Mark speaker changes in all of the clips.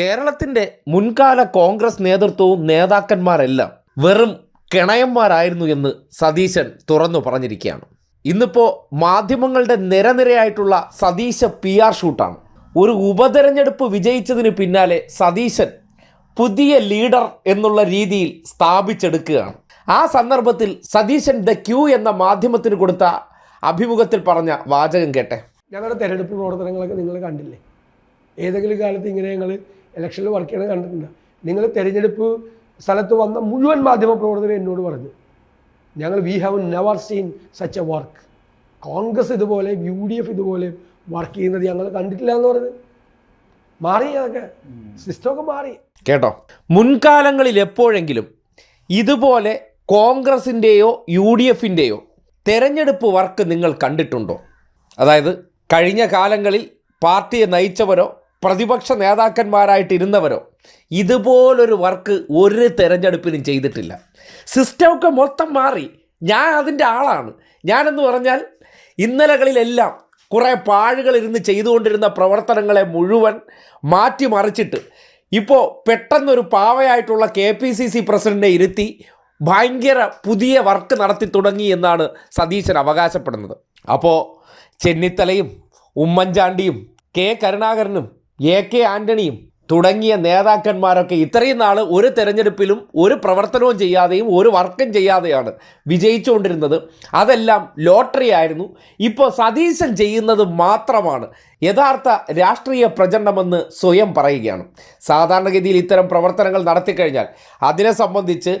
Speaker 1: കേരളത്തിന്റെ മുൻകാല കോൺഗ്രസ് നേതൃത്വവും നേതാക്കന്മാരെല്ലാം വെറും കിണയന്മാരായിരുന്നു എന്ന് സതീശൻ തുറന്നു പറഞ്ഞിരിക്കുകയാണ്. ഇന്നിപ്പോൾ മാധ്യമങ്ങളുടെ നിരനിരയായിട്ടുള്ള സതീശ പി ആർ ഷൂട്ടാണ്. ഒരു ഉപതെരഞ്ഞെടുപ്പ് വിജയിച്ചതിന് പിന്നാലെ സതീശൻ പുതിയ ലീഡർ എന്നുള്ള രീതിയിൽ സ്ഥാപിച്ചെടുക്കുകയാണ്. ആ സന്ദർഭത്തിൽ സതീശൻ ദ ക്യൂ എന്ന മാധ്യമത്തിന് കൊടുത്ത അഭിമുഖത്തിൽ പറഞ്ഞ വാചകം കേട്ടെ.
Speaker 2: ഞങ്ങളുടെ തെരഞ്ഞെടുപ്പ് പ്രവർത്തനങ്ങളൊക്കെ നിങ്ങൾ കണ്ടില്ലേ? ഏതെങ്കിലും കാലത്ത് ഇങ്ങനെ ഞങ്ങൾ ഇലക്ഷനിൽ വർക്ക് ചെയ്യണത് കണ്ടിട്ടുണ്ട്. നിങ്ങൾ തിരഞ്ഞെടുപ്പ് സ്ഥലത്ത് വന്ന മുഴുവൻ മാധ്യമ പ്രവർത്തകരും എന്നോട് പറഞ്ഞു ഞങ്ങൾ we have never seen such a work Congress ഇതുപോലെ യു ഡി എഫ് ഇതുപോലെ വർക്ക് ചെയ്യുന്നത് ഞങ്ങൾ കണ്ടിട്ടില്ല എന്ന് പറഞ്ഞു. മാറി അതൊക്കെ. സിസ്റ്റമൊക്കെ മാറി.
Speaker 1: കേട്ടോ? മുൻകാലങ്ങളിൽ എപ്പോഴെങ്കിലും ഇതുപോലെ കോൺഗ്രസിന്റെയോ യു ഡി എഫിന്റെയോ തെരഞ്ഞെടുപ്പ് വർക്ക് നിങ്ങൾ കണ്ടിട്ടുണ്ടോ? അതായത് കഴിഞ്ഞ കാലങ്ങളിൽ പാർട്ടിയെ നയിച്ചവരോ പ്രതിപക്ഷ നേതാക്കന്മാരായിട്ടിരുന്നവരോ? ഇതുപോലൊരു വർക്ക് ഒരു തെരഞ്ഞെടുപ്പിനും ചെയ്തിട്ടില്ല. സിസ്റ്റമൊക്കെ മൊത്തം മാറി. ഞാൻ അതിന്റെ ആളാണ്. ഞാനെന്ന് പറഞ്ഞാൽ ഇന്നലകളിലെല്ലാം കുറേ പാഴുകളിരുന്ന് ചെയ്തുകൊണ്ടിരുന്ന പ്രവർത്തനങ്ങളെ മുഴുവൻ മാറ്റിമറിച്ചിട്ട് ഇപ്പോൾ പെട്ടെന്നൊരു പാവയായിട്ടുള്ള കെ പി സി സി പ്രസിഡന്റിനെ ഇരുത്തി ഭയങ്കര പുതിയ വർക്ക് നടത്തി തുടങ്ങി എന്നാണ് സതീശൻ അവകാശപ്പെടുന്നത്. അപ്പോൾ ചെന്നിത്തലയും ഉമ്മൻചാണ്ടിയും കെ കരുണാകരനും എ കെ ആന്റണിയും തുടങ്ങിയ നേതാക്കന്മാരൊക്കെ ഇത്രയും നാൾ ഒരു തെരഞ്ഞെടുപ്പിലും ഒരു പ്രവർത്തനവും ചെയ്യാതെയും ഒരു വർക്കും ചെയ്യാതെയാണ് വിജയിച്ചുകൊണ്ടിരുന്നത്. അതെല്ലാം ലോട്ടറി ആയിരുന്നു ഇപ്പോൾ സതീശൻ ചെയ്യുന്നത് മാത്രമാണ്. യഥാർത്ഥ രാഷ്ട്രീയ പ്രചരണമെന്ന് സ്വയം പറയുകയാണ്. സാധാരണഗതിയിൽ ഇത്തരം പ്രവർത്തനങ്ങൾ നടത്തിക്കഴിഞ്ഞാൽ അതിനെ സംബന്ധിച്ച്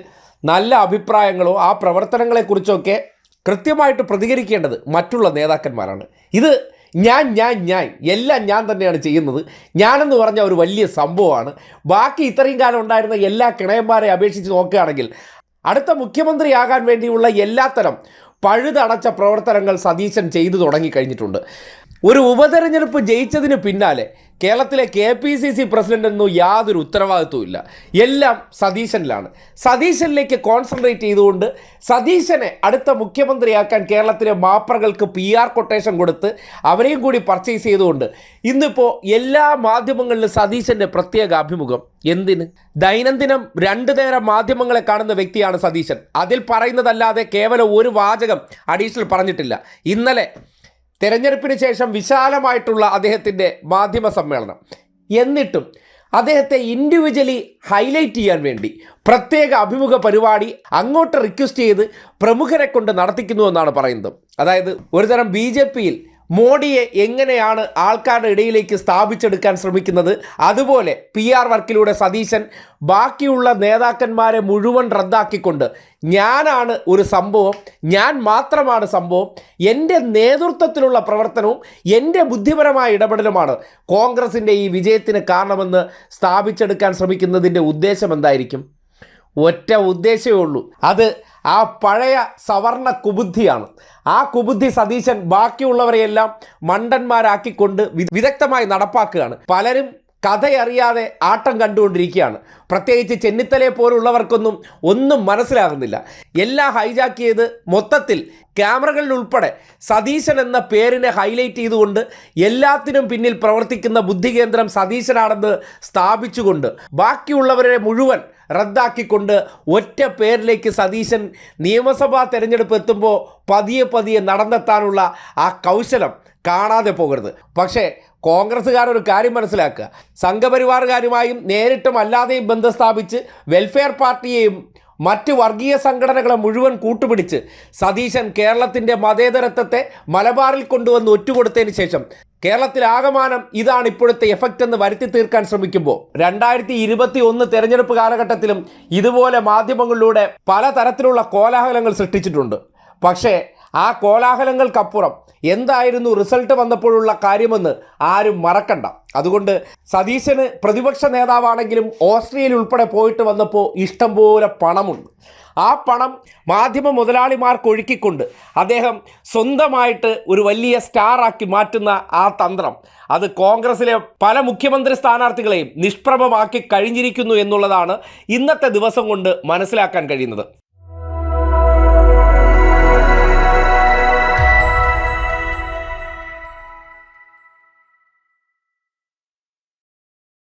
Speaker 1: നല്ല അഭിപ്രായങ്ങളോ ആ പ്രവർത്തനങ്ങളെക്കുറിച്ചൊക്കെ കൃത്യമായിട്ട് പ്രതികരിക്കേണ്ടത് മറ്റുള്ള നേതാക്കന്മാരാണ്. ഇത് ഞാൻ ഞാൻ ഞാൻ. എല്ലാം ഞാൻ തന്നെയാണ് ചെയ്യുന്നത്. ഞാനെന്ന് പറഞ്ഞ ഒരു വലിയ സംഭവമാണ്. ബാക്കി ഇത്രയും കാലം ഉണ്ടായിരുന്ന എല്ലാ കിണയന്മാരെ അപേക്ഷിച്ച് നോക്കുകയാണെങ്കിൽ അടുത്ത മുഖ്യമന്ത്രിയാകാൻ വേണ്ടിയുള്ള എല്ലാത്തരം പഴുതടച്ച പ്രവർത്തനങ്ങൾ സതീശൻ ചെയ്തു തുടങ്ങിക്കഴിഞ്ഞിട്ടുണ്ട് ഒരു ഉപതെരഞ്ഞെടുപ്പ് ജയിച്ചതിന് പിന്നാലെ കേരളത്തിലെ കെ പി സി സി പ്രസിഡന്റൊന്നും യാതൊരു ഉത്തരവാദിത്വവും ഇല്ല. എല്ലാം സതീശനിലാണ്. സതീശനിലേക്ക് കോൺസെൻട്രേറ്റ് ചെയ്തുകൊണ്ട് സതീശനെ അടുത്ത മുഖ്യമന്ത്രിയാക്കാൻ കേരളത്തിലെ മാപ്പറകൾക്ക് പി ആർ കൊട്ടേഷൻ കൊടുത്ത് അവരെയും കൂടി പർച്ചേസ് ചെയ്തുകൊണ്ട് ഇന്നിപ്പോൾ എല്ലാ മാധ്യമങ്ങളിലും സതീശന്റെ പ്രത്യേക അഭിമുഖം. എന്തിന്? ദൈനംദിനം രണ്ടു നേരം മാധ്യമങ്ങളെ കാണുന്ന വ്യക്തിയാണ് സതീശൻ. അതിൽ പറയുന്നതല്ലാതെ കേവലം ഒരു വാചകം അഡീഷണൽ പറഞ്ഞിട്ടില്ല. ഇന്നലെ തെരഞ്ഞെടുപ്പിന് ശേഷം വിശാലമായിട്ടുള്ള അദ്ദേഹത്തിന്റെ മാധ്യമ സമ്മേളനം. എന്നിട്ടും അദ്ദേഹത്തെ ഇൻഡിവിജ്വലി ഹൈലൈറ്റ് ചെയ്യാൻ വേണ്ടി പ്രത്യേക അഭിമുഖ പരിപാടി അങ്ങോട്ട് റിക്വസ്റ്റ് ചെയ്ത് പ്രമുഖരെ കൊണ്ട് നടത്തിക്കുന്നു എന്നാണ് പറയുന്നത്. അതായത് ഒരുതരം ബി ജെ പിയിൽ മോഡിയെ എങ്ങനെയാണ് ആൾക്കാരുടെ ഇടയിലേക്ക് സ്ഥാപിച്ചെടുക്കാൻ ശ്രമിക്കുന്നത്? അതുപോലെ പി ആർ വർക്കിലൂടെ സതീശൻ ബാക്കിയുള്ള നേതാക്കന്മാരെ മുഴുവൻ റദ്ദാക്കിക്കൊണ്ട് ഞാനാണ് ഒരു സംഭവം ഞാൻ മാത്രമാണ് സംഭവം എന്റെ നേതൃത്വത്തിലുള്ള പ്രവർത്തനവും എന്റെ ബുദ്ധിപരമായ ഇടപെടലുമാണ് കോൺഗ്രസിന്റെ ഈ വിജയത്തിന് കാരണമെന്ന് സ്ഥാപിച്ചെടുക്കാൻ ശ്രമിക്കുന്നതിന്റെ ഉദ്ദേശം എന്തായിരിക്കും? ഒറ്റ ഉദ്ദേശമേ ഉള്ളൂ. അത് ആ പഴയ സവർണ കുബുദ്ധിയാണ്. ആ കുബുദ്ധി സതീശൻ ബാക്കിയുള്ളവരെയെല്ലാം മണ്ടന്മാരാക്കിക്കൊണ്ട് വിദഗ്ധമായി നടപ്പാക്കുകയാണ്. പലരും കഥയറിയാതെ ആട്ടം കണ്ടുകൊണ്ടിരിക്കുകയാണ്. പ്രത്യേകിച്ച് ചെന്നിത്തലയെ പോലുള്ളവർക്കൊന്നും ഒന്നും മനസ്സിലാകുന്നില്ല. എല്ലാം ഹൈജാക്ക് ചെയ്ത് മൊത്തത്തിൽ ക്യാമറകളിൽ ഉൾപ്പെടെ സതീശൻ എന്ന പേരിനെ ഹൈലൈറ്റ് ചെയ്തുകൊണ്ട് എല്ലാത്തിനും പിന്നിൽ പ്രവർത്തിക്കുന്ന ബുദ്ധികേന്ദ്രം സതീശനാണെന്ന് സ്ഥാപിച്ചുകൊണ്ട് ബാക്കിയുള്ളവരെ മുഴുവൻ റദ്ദാക്കിക്കൊണ്ട് ഒറ്റ പേരിലേക്ക് സതീശൻ നിയമസഭാ തെരഞ്ഞെടുപ്പ് എത്തുമ്പോൾ പതിയെ പതിയെ നടന്നെത്താനുള്ള ആ കൗശലം കാണാതെ പോകരുത്. പക്ഷേ കോൺഗ്രസ്സുകാരൊരു കാര്യം മനസ്സിലാക്കുക. സംഘപരിവാറുകാരുമായും നേരിട്ടും അല്ലാതെയും ബന്ധം സ്ഥാപിച്ച് വെൽഫെയർ പാർട്ടിയെയും മറ്റ് വർഗീയ സംഘടനകളെ മുഴുവൻ കൂട്ടുപിടിച്ച് സതീശൻ കേരളത്തിന്റെ മതേതരത്വത്തെ മലബാറിൽ കൊണ്ടുവന്ന് ഒറ്റുകൊടുത്തതിന് ശേഷം കേരളത്തിൽ ആകമാനം ഇതാണ് ഇപ്പോഴത്തെ എഫക്റ്റ് എന്ന് വരുത്തി തീർക്കാൻ ശ്രമിക്കുമ്പോൾ. രണ്ടായിരത്തി ഇരുപത്തി ഒന്ന് തെരഞ്ഞെടുപ്പ് കാലഘട്ടത്തിലും ഇതുപോലെ മാധ്യമങ്ങളിലൂടെ പലതരത്തിലുള്ള കോലാഹലങ്ങൾ സൃഷ്ടിച്ചിട്ടുണ്ട്. പക്ഷേ ആ കോലാഹലങ്ങൾക്കപ്പുറം എന്തായിരുന്നു റിസൾട്ട് വന്നപ്പോഴുള്ള കാര്യമെന്ന് ആരും മറക്കണ്ട. അതുകൊണ്ട് സതീശന് പ്രതിപക്ഷ നേതാവാണെങ്കിലും ഓസ്ട്രിയയിൽ ഉൾപ്പെടെ പോയിട്ട് വന്നപ്പോൾ ഇഷ്ടംപോലെ പണമുണ്ട്. ആ പണം മാധ്യമ മുതലാളിമാർക്ക് ഒഴുക്കിക്കൊണ്ട് അദ്ദേഹം സ്വന്തമായിട്ട് ഒരു വലിയ സ്റ്റാറാക്കി മാറ്റുന്ന ആ തന്ത്രം. അത് കോൺഗ്രസിലെ പല മുഖ്യമന്ത്രി സ്ഥാനാർത്ഥികളെയും നിഷ്പ്രഭമാക്കി കഴിഞ്ഞിരിക്കുന്നു എന്നുള്ളതാണ് ഇന്നത്തെ ദിവസം കൊണ്ട് മനസ്സിലാക്കാൻ കഴിയുന്നത്.